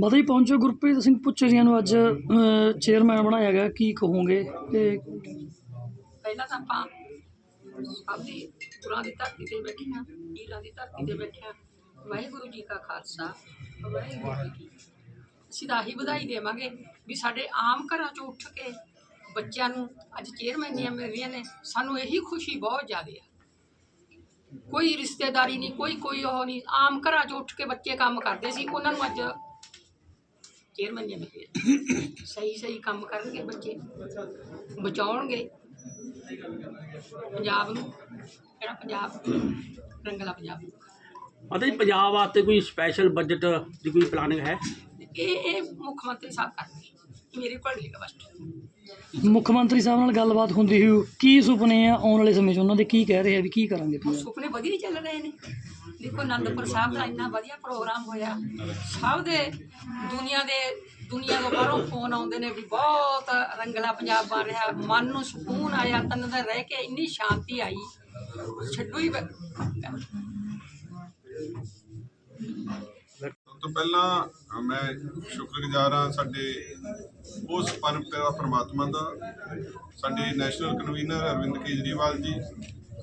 ਮਾਤਾ ਜੀ, ਪਹੁੰਚੋ। ਗੁਰਪ੍ਰੀਤ ਸਿੰਘ ਪੁੱਚਰੀਆਂ ਨੂੰ ਅੱਜ ਚੇਅਰਮੈਨ ਬਣਾਇਆ ਗਿਆ। ਕੀ ਕਹੋਗੇ? ਤੇ ਪਹਿਲਾਂ ਤਾਂ ਆਪਾਂ ਆਪਦੀ ਗੁਰਾਂ ਦੀ ਧਰਤੀ ਤੇ ਬੈਠੇ ਹਾਂ, ਪੀਰਾਂ ਦੀ ਧਰਤੀ ਤੇ ਬੈਠੇ ਹਾਂ। ਵਾਹਿਗੁਰੂ ਜੀ ਕਾ ਖਾਲਸਾ, ਵਾਹਿਗੁਰੂ ਜੀ ਅਸੀਂ ਤਾਂ ਹੀ ਵਧਾਈ ਦੇਵਾਂਗੇ ਵੀ ਸਾਡੇ ਆਮ ਘਰਾਂ ਚੋਂ ਉੱਠ ਕੇ ਬੱਚਿਆਂ ਨੂੰ, ਅੱਜ ਚੇਅਰਮੈਨੀਆਂ ਮਿਲ ਰਹੀਆਂ ਨੇ, ਸਾਨੂੰ ਇਹੀ ਖੁਸ਼ੀ ਬਹੁਤ ਜ਼ਿਆਦਾ ਆ। ਕੋਈ ਰਿਸ਼ਤੇਦਾਰੀ ਨਹੀਂ, ਕੋਈ ਕੋਈ ਉਹ ਨਹੀਂ, ਆਮ ਘਰਾਂ ਚੋਂ ਉੱਠ ਕੇ ਬੱਚੇ ਕੰਮ ਕਰਦੇ ਸੀ, ਉਹਨਾਂ ਨੂੰ ਅੱਜ ਚੇਅਰਮੈਨੀਆਂ ਮਿਲ ਰਹੀਆਂ ਸਹੀ ਸਹੀ ਕੰਮ ਕਰਨਗੇ ਬੱਚੇ ਬਚਾਉਣਗੇ। ਪੰਜਾਬ ਨੂੰ ਜਿਹੜਾ ਪੰਜਾਬ? ਰੰਗਲਾ ਪੰਜਾਬ। ਅਤੇ ਜੀ ਪੰਜਾਬ ਵਾਸਤੇ ਕੋਈ ਸਪੈਸ਼ਲ ਬਜਟ ਦੀ ਕੋਈ ਪਲਾਨਿੰਗ ਹੈ? ਇਹ ਇਹ ਮੁੱਖ ਮੰਤਰੀ ਸਾਹਿਬ ਕਰਨਗੇ ਮੇਰੇ ਕੋਲ ਨਹੀਂ ਬਸ। ਮੁੱਖ ਮੰਤਰੀ ਸਾਹਿਬ ਨਾਲ ਗੱਲਬਾਤ ਹੁੰਦੀ ਹੋਈ ਕੀ ਸੁਪਨੇ ਆ ਆਉਣ ਵਾਲੇ ਸਮੇਂ 'ਚ? ਉਹਨਾਂ ਦੇ ਕੀ ਕਹਿ ਰਹੇ ਆ ਵੀ ਕੀ ਕਰਾਂਗੇ ਤੁਸੀਂ ਸੁਪਨੇ ਵਧੀਆ ਚੱਲ ਰਹੇ ਨੇ। ਦੇਖੋ ਆਨੰਦਪੁਰ ਸਾਹਿਬ ਦਾ ਇੰਨਾ ਵਧੀਆ ਪ੍ਰੋਗਰਾਮ ਹੋਇਆ। ਸਭ ਦੇ ਦੁਨੀਆ ਦੇ, ਦੁਨੀਆ ਤੋਂ ਬਾਹਰੋਂ ਫੋਨ ਆਉਂਦੇ ਨੇ ਵੀ ਬਹੁਤ ਰੰਗਲਾ ਪੰਜਾਬ ਬਣ ਰਿਹਾ। ਮਨ ਨੂੰ ਸਕੂਨ ਆਇਆ, ਤਨ ਦਾ ਰਹਿ ਕੇ ਇੰਨੀ ਸ਼ਾਂਤੀ ਆਈ। ਛੱਡੂ ਹੀ ਤੋਂ ਪਹਿਲਾਂ ਮੈਂ ਸ਼ੁਕਰਗੁਜ਼ਾਰ ਹਾਂ ਸਾਡੇ ਉਸ ਪਰਮ ਪਿਤਾ ਪ੍ਰਮਾਤਮਾ ਦਾ, ਸਾਡੇ ਨੈਸ਼ਨਲ ਕਨਵੀਨਰ ਅਰਵਿੰਦ ਕੇਜਰੀਵਾਲ ਜੀ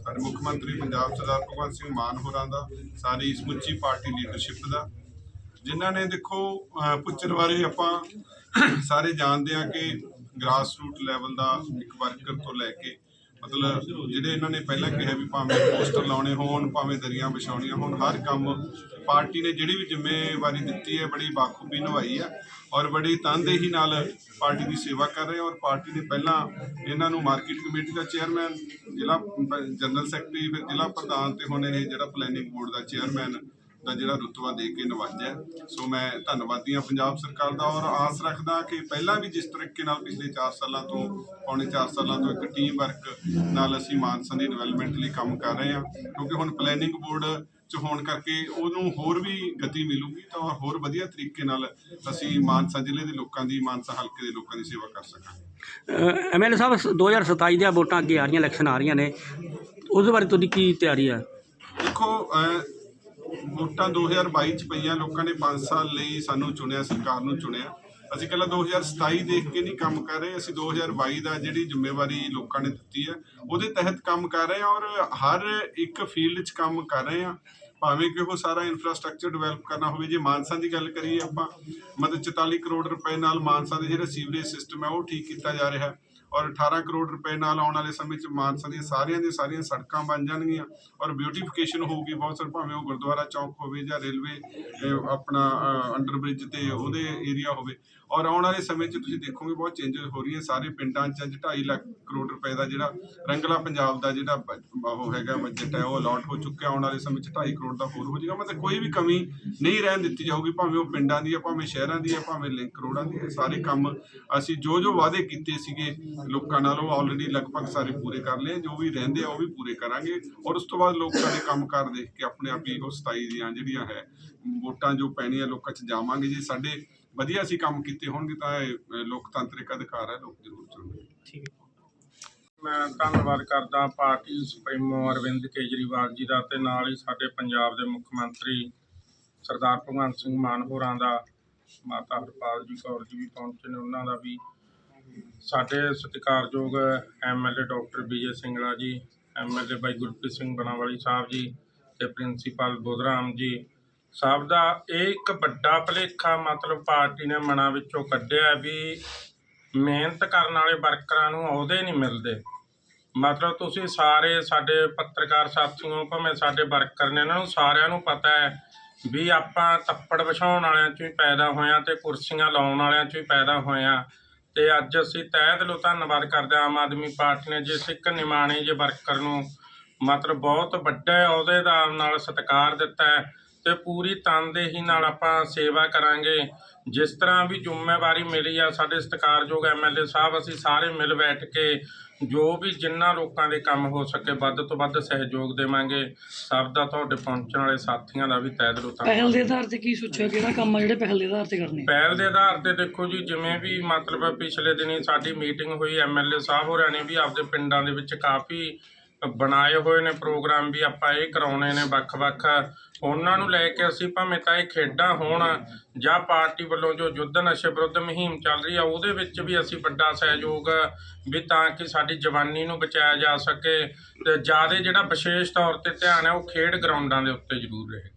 ਸਾਡੇ ਮੁੱਖ ਮੰਤਰੀ ਪੰਜਾਬ ਸਰਦਾਰ ਭਗਵੰਤ ਸਿੰਘ ਮਾਨ ਹੋਰਾਂ ਦਾ ਸਾਰੀ ਸਮੁੱਚੀ ਪਾਰਟੀ ਲੀਡਰਸ਼ਿਪ ਦਾ। ਜਿਨ੍ਹਾਂ ਨੇ ਦੇਖੋ ਅ, ਪੁੱਚਰ ਬਾਰੇ ਆਪਾਂ ਸਾਰੇ ਜਾਣਦੇ ਹਾਂ ਕਿ ਗ੍ਰਾਸ ਰੂਟ ਲੈਵਲ ਦਾ ਇੱਕ ਵਰਕਰ ਤੋਂ ਲੈ ਕੇ ਮਤਲਬ ਜਿਹੜੇ ਇਹਨਾਂ ਨੇ ਪਹਿਲਾਂ ਕਿਹਾ ਵੀ ਭਾਵੇਂ ਪੋਸਟਰ ਲਾਉਣੇ ਹੋਣ, ਭਾਵੇਂ ਦਰੀਆਂ ਵਿਛਾਉਣੀਆਂ ਹੋਣ, ਹਰ ਕੰਮ ਪਾਰਟੀ ਨੇ ਜਿਹੜੀ ਵੀ ਜ਼ਿੰਮੇਵਾਰੀ ਦਿੱਤੀ ਹੈ, ਬੜੀ ਬਾਖੂਬੀ ਨਿਭਾਈ ਹੈ ਔਰ ਬੜੀ ਤਨਦੇਹੀ ਨਾਲ ਪਾਰਟੀ ਦੀ ਸੇਵਾ ਕਰ ਰਹੇ ਔਰ ਪਾਰਟੀ ਨੇ ਪਹਿਲਾਂ ਇਹਨਾਂ ਨੂੰ ਮਾਰਕੀਟ ਕਮੇਟੀ ਦਾ ਚੇਅਰਮੈਨ, ਜ਼ਿਲ੍ਹਾ ਜਨਰਲ ਸੈਕਟਰੀ, ਫਿਰ ਜ਼ਿਲ੍ਹਾ ਪ੍ਰਧਾਨ ਤੇ ਹੁਣ ਇਹ ਜਿਹੜਾ ਪਲੈਨਿੰਗ ਬੋਰਡ ਦਾ ਚੇਅਰਮੈਨ ਦਾ ਜਿਹੜਾ ਰੁਤਬਾ ਦੇ ਕੇ ਨਵਾਜਿਆ। ਸੋ ਮੈਂ ਧੰਨਵਾਦੀ ਹਾਂ ਪੰਜਾਬ ਸਰਕਾਰ ਦਾ ਔਰ ਆਸ ਰੱਖਦਾ ਕਿ ਪਹਿਲਾਂ ਵੀ ਜਿਸ ਤਰੀਕੇ ਨਾਲ ਪਿਛਲੇ 4 ਸਾਲਾਂ ਤੋਂ ਪੌਣੇ 4 ਸਾਲਾਂ ਤੋਂ ਇੱਕ ਟੀਮ ਵਰਕ ਨਾਲ ਅਸੀਂ ਮਾਨਸਾ ਦੀ ਡਿਵੈਲਪਮੈਂਟ ਲਈ ਕੰਮ ਕਰ ਰਹੇ ਹਾਂ। ਕਿਉਂਕਿ ਹੁਣ ਪਲੈਨਿੰਗ ਬੋਰਡ ਚ ਹੋਣ ਕਰਕੇ ਉਹਨੂੰ ਹੋਰ ਵੀ ਗਤੀ ਮਿਲੂਗੀ ਤਾਂ ਔਰ ਹੋਰ ਵਧੀਆ ਤਰੀਕੇ ਨਾਲ ਅਸੀਂ ਮਾਨਸਾ ਜ਼ਿਲ੍ਹੇ ਦੇ ਲੋਕਾਂ ਦੀ ਮਾਨਸਾ ਹਲਕੇ ਦੇ ਲੋਕਾਂ ਦੀ ਸੇਵਾ ਕਰ ਸਕਾਂਗੇ। ਐਮਐਲਏ ਸਾਹਿਬ 2027 ਦੀਆਂ ਵੋਟਾਂ ਅੱਗੇ ਆ ਰਹੀਆਂ ਇਲੈਕਸ਼ਨ ਆ ਰਹੀਆਂ ਨੇ। ਉਹਦੇ ਬਾਰੇ ਤੁਹਾਡੀ ਕੀ ਤਿਆਰੀ ਹੈ? ਦੇਖੋ ਵੋਟਾਂ 2022 ਚ ਪਈਆਂ, ਲੋਕਾਂ ਨੇ 5 ਸਾਲ ਲਈ ਸਾਨੂੰ ਚੁਣਿਆ, ਸਰਕਾਰ ਨੂੰ ਚੁਣਿਆ। ਅਸੀਂ ਕੱਲਾ 2027 ਦੇਖ ਕੇ ਨਹੀਂ ਕੰਮ ਕਰ ਰਹੇ, ਅਸੀਂ 2022 ਦਾ ਜਿਹੜੀ ਜ਼ਿੰਮੇਵਾਰੀ ਲੋਕਾਂ ਨੇ ਦਿੱਤੀ ਹੈ, ਉਹਦੇ ਤਹਿਤ ਕੰਮ ਕਰ ਰਹੇ ਹਾਂ ਔਰ ਹਰ ਇੱਕ ਫੀਲਡ 'ਚ ਕੰਮ ਕਰ ਰਹੇ ਹਾਂ। ਭਾਵੇਂ ਕਿ ਉਹ ਸਾਰਾ ਇਨਫਰਾਸਟ੍ਰਕਚਰ ਡਿਵੈਲਪ ਕਰਨਾ ਹੋਵੇ, ਜੇ ਮਾਨਸਾ ਦੀ ਗੱਲ ਕਰੀਏ ਆਪਾਂ, ਮਤਲਬ 44 ਕਰੋੜ ਰੁਪਏ ਨਾਲ ਮਾਨਸਾ ਦੇ ਜਿਹੜਾ ਸੀਵਰੇਜ ਸਿਸਟਮ ਹੈ, ਉਹ ਠੀਕ ਕੀਤਾ ਜਾ ਰਿਹਾ। ਹੈ ਔਰ 18 ਕਰੋੜ ਰੁਪਏ ਨਾਲ ਆਉਣ ਵਾਲੇ ਸਮੇਂ 'ਚ ਮਾਨਸਾ ਦੀਆਂ ਸਾਰੀਆਂ ਦੀਆਂ ਸਾਰੀਆਂ ਸੜਕਾਂ ਬਣ ਜਾਣਗੀਆਂ ਔਰ ਬਿਊਟੀਫਿਕੇਸ਼ਨ ਹੋਊਗੀ, ਬਹੁਤ ਸਾਰੇ ਭਾਵੇਂ ਉਹ ਗੁਰਦੁਆਰਾ ਚੌਕ ਹੋਵੇ ਜਾਂ ਰੇਲਵੇ ਆਪਣਾ ਅੰਡਰ ਬ੍ਰਿਜ ਤੇ ਉਹਦੇ ਏਰੀਆ ਹੋਵੇ। ਔਰ ਆਉਣ ਵਾਲੇ ਸਮੇਂ 'ਚ ਤੁਸੀਂ ਦੇਖੋਗੇ ਬਹੁਤ ਚੇਂਜਸ ਹੋ ਰਹੀਆਂ ਸਾਰੇ ਪਿੰਡਾਂ 'ਚ ਅੱਜ 2.5 ਲੱਖ ਕਰੋੜ ਰੁਪਏ ਦਾ ਜਿਹੜਾ ਰੰਗਲਾ ਪੰਜਾਬ ਦਾ ਜਿਹੜਾ ਬ- ਉਹ ਹੈਗਾ ਬਜਟ ਹੈ, ਉਹ ਅਲਾਟ ਹੋ ਚੁੱਕਿਆ। ਆਉਣ ਵਾਲੇ ਸਮੇਂ 'ਚ 2.5 ਕਰੋੜ ਦਾ ਹੋਰ ਹੋ ਜਾਏਗਾ। ਮਤਲਬ ਕੋਈ ਵੀ ਕਮੀ ਨਹੀਂ ਰਹਿਣ ਦਿੱਤੀ ਜਾਊਗੀ, ਭਾਵੇਂ ਉਹ ਪਿੰਡਾਂ ਦੀ ਹੈ, ਭਾਵੇਂ ਸ਼ਹਿਰਾਂ ਦੀ ਹੈ, ਭਾਵੇਂ ਲਿੰਕ ਰੋਡਾਂ ਦੀ ਹੈ। ਸਾਰੇ ਕੰਮ ਅਸੀਂ ਜੋ ਜੋ ਵਾਅਦੇ ਕੀਤੇ ਸੀਗੇ ਲੋਕਾਂ ਨਾਲ ਉਹ ਆਲਰੇਡੀ ਲਗਭਗ ਸਾਰੇ ਪੂਰੇ ਕਰ ਲਏ ਜੋ ਵੀ ਰਹਿੰਦੇ ਆ ਉਹ ਵੀ ਪੂਰੇ ਕਰਾਂਗੇ। ਔਰ ਉਸ ਤੋਂ ਬਾਅਦ ਲੋਕ ਸਾਡੇ ਕੰਮਕਾਰ ਦੇਖ ਕੇ ਆਪਣੇ ਆਪ ਹੀ ਉਹ 27 ਦੀਆਂ ਜਿਹੜੀਆਂ ਹੈ ਵੋਟਾਂ ਜੋ ਪੈਣੀਆਂ ਲੋਕਾਂ 'ਚ ਜਾਵਾਂਗੇ ਜੇ। ਸਾਡੇ ਵਧੀਆ ਅਸੀਂ ਕੰਮ ਕੀਤੇ ਹੋਣਗੇ ਤਾਂ ਇਹ ਲੋਕਤੰਤਰਿਕ ਅਧਿਕਾਰ ਹੈ ਲੋਕ ਜ਼ਰੂਰ ਚੁਣਨਗੇ। ਮੈਂ ਧੰਨਵਾਦ ਕਰਦਾ ਪਾਰਟੀ ਸੁਪਰੀਮੋ ਅਰਵਿੰਦ ਕੇਜਰੀਵਾਲ ਜੀ ਦਾ ਤੇ ਨਾਲ ਹੀ ਸਾਡੇ ਪੰਜਾਬ ਦੇ ਮੁੱਖ ਮੰਤਰੀ ਸਰਦਾਰ ਭਗਵੰਤ ਸਿੰਘ ਮਾਨ ਹੋਰਾਂ ਦਾ ਮਾਤਾ ਹਰਪਾਲ ਜੀ ਕੌਰ ਜੀ ਵੀ ਪਹੁੰਚੇ ਨੇ ਉਹਨਾਂ ਦਾ ਵੀ ਸਾਡੇ ਸਤਿਕਾਰਯੋਗ MLA doctor B J Singla ji MLA ਬਾਈ ਗੁਰਪ੍ਰੀਤ ਸਿੰਘ ਬਣਾਵਾਲੀ ਸਾਹਿਬ ਜੀ ਤੇ ਪ੍ਰਿੰਸੀਪਲ ਬੁੱਧਰਾਮ ਜੀ। ਸਾਹਿਬ ਦਾ ਇਹ ਇੱਕ ਵੱਡਾ ਭੁਲੇਖਾ ਮਤਲਬ ਪਾਰਟੀ ਨੇ ਮਨਾਂ ਵਿੱਚੋਂ ਕੱਢਿਆ ਵੀ ਮਿਹਨਤ ਕਰਨ ਵਾਲੇ ਵਰਕਰਾਂ ਨੂੰ ਅਹੁਦੇ ਨਹੀਂ ਮਿਲਦੇ। ਮਤਲਬ ਤੁਸੀਂ ਸਾਰੇ ਸਾਡੇ ਪੱਤਰਕਾਰ ਸਾਥੀਓ, ਭਾਵੇਂ ਸਾਡੇ ਵਰਕਰ ਨੇ, ਇਹਨਾਂ ਨੂੰ ਸਾਰਿਆਂ ਨੂੰ ਪਤਾ ਹੈ ਵੀ ਆਪਾਂ ਤੱਪੜ ਵਿਛਾਉਣ ਵਾਲਿਆਂ ਚੋਂ ਹੀ ਪੈਦਾ ਹੋਇਆ ਤੇ ਕੁਰਸੀਆਂ ਲਾਉਣ ਵਾਲਿਆਂ ਚੋਂ ਹੀ ਪੈਦਾ ਹੋਇਆ। ਤੇ ਅੱਜ ਅਸੀਂ ਤਹਿ ਦਿਲੋਂ ਧੰਨਵਾਦ ਕਰਦੇ ਹਾਂ ਆਮ ਆਦਮੀ ਪਾਰਟੀ ਨੇ ਜਿਸ ਇੱਕ ਨਿਮਾਣੇ ਜੇ ਵਰਕਰ ਨੂੰ ਮਤਲਬ ਬਹੁਤ ਵੱਡੇ ਅਹੁਦੇਦਾਰ ਨਾਲ ਸਤਿਕਾਰ ਦਿੱਤਾ ਹੈ। ਤੇ ਪੂਰੀ ਤਨਦੇਹੀ ਨਾਲ ਆਪਾਂ ਸੇਵਾ ਕਰਾਂਗੇ। ਜਿਸ ਤਰ੍ਹਾਂ ਵੀ ਜ਼ਿੰਮੇਵਾਰੀ ਮਿਲੀ ਆ ਸਾਡੇ ਸਤਿਕਾਰਯੋਗ ਐਮਐਲਏ ਸਾਹਿਬ ਅਸੀਂ ਸਾਰੇ ਮਿਲ ਬੈਠ ਕੇ ਜੋ ਵੀ ਜਿੰਨਾ ਲੋਕਾਂ ਦੇ ਕੰਮ ਹੋ ਸਕੇ ਵੱਧ ਤੋਂ ਵੱਧ ਸਹਿਯੋਗ ਦੇਵਾਂਗੇ। ਸਭ ਦਾ ਤੁਹਾਡੇ ਪਹੁੰਚਣ ਵਾਲੇ ਸਾਥੀਆਂ ਦਾ ਵੀ ਤਹਿ ਦਿਲੋਂ ਪਹਿਲ ਦੇ ਆਧਾਰ ਤੇ ਕੀ ਸੋਚਿਆ? ਕਿਹੜਾ ਕੰਮ ਆ ਜਿਹੜੇ ਪਹਿਲ ਦੇ ਆਧਾਰ ਤੇ ਕਰਨੇ ਪਹਿਲ ਦੇ ਆਧਾਰ ਤੇ ਦੇਖੋ ਜੀ ਜਿਵੇਂ ਵੀ ਮਤਲਬ ਪਿਛਲੇ ਦਿਨੀ ਸਾਡੀ ਮੀਟਿੰਗ ਹੋਈ ਐਮਐਲਏ ਸਾਹਿਬ ਹੋਰਾਂ ਨੇ ਵੀ ਆਪਦੇ ਪਿੰਡਾਂ ਦੇ ਵਿੱਚ ਕਾਫੀ ਬਣਾਏ ਹੋਏ ਨੇ ਪ੍ਰੋਗਰਾਮ ਵੀ ਆਪਾਂ ਇਹ ਕਰਾਉਣੇ ਨੇ ਵੱਖ-ਵੱਖ ਉਹਨਾਂ ਨੂੰ ਲੈ ਕੇ ਅਸੀਂ ਭਾਵੇਂ ਤਾਂ ਇਹ ਖੇਡਾਂ ਹੋਣ ਜਾਂ ਪਾਰਟੀ ਵੱਲੋਂ ਜੋ ਯੁੱਧ ਨਸ਼ੇ ਵਿਰੁੱਧ ਮੁਹਿੰਮ ਚੱਲ ਰਹੀ ਆ, ਉਹਦੇ ਵਿੱਚ ਵੀ ਅਸੀਂ ਵੱਡਾ ਸਹਿਯੋਗ ਵੀ ਤਾਂ ਕਿ ਸਾਡੀ ਜਵਾਨੀ ਨੂੰ ਬਚਾਇਆ ਜਾ ਸਕੇ ਤੇ ਜ਼ਿਆਦਾ ਜਿਹੜਾ ਵਿਸ਼ੇਸ਼ ਤੌਰ ਤੇ ਧਿਆਨ ਹੈ ਉਹ ਖੇਡ ਗਰਾਊਂਡਾਂ ਦੇ ਉੱਤੇ ਜ਼ਰੂਰ ਰਹੇ।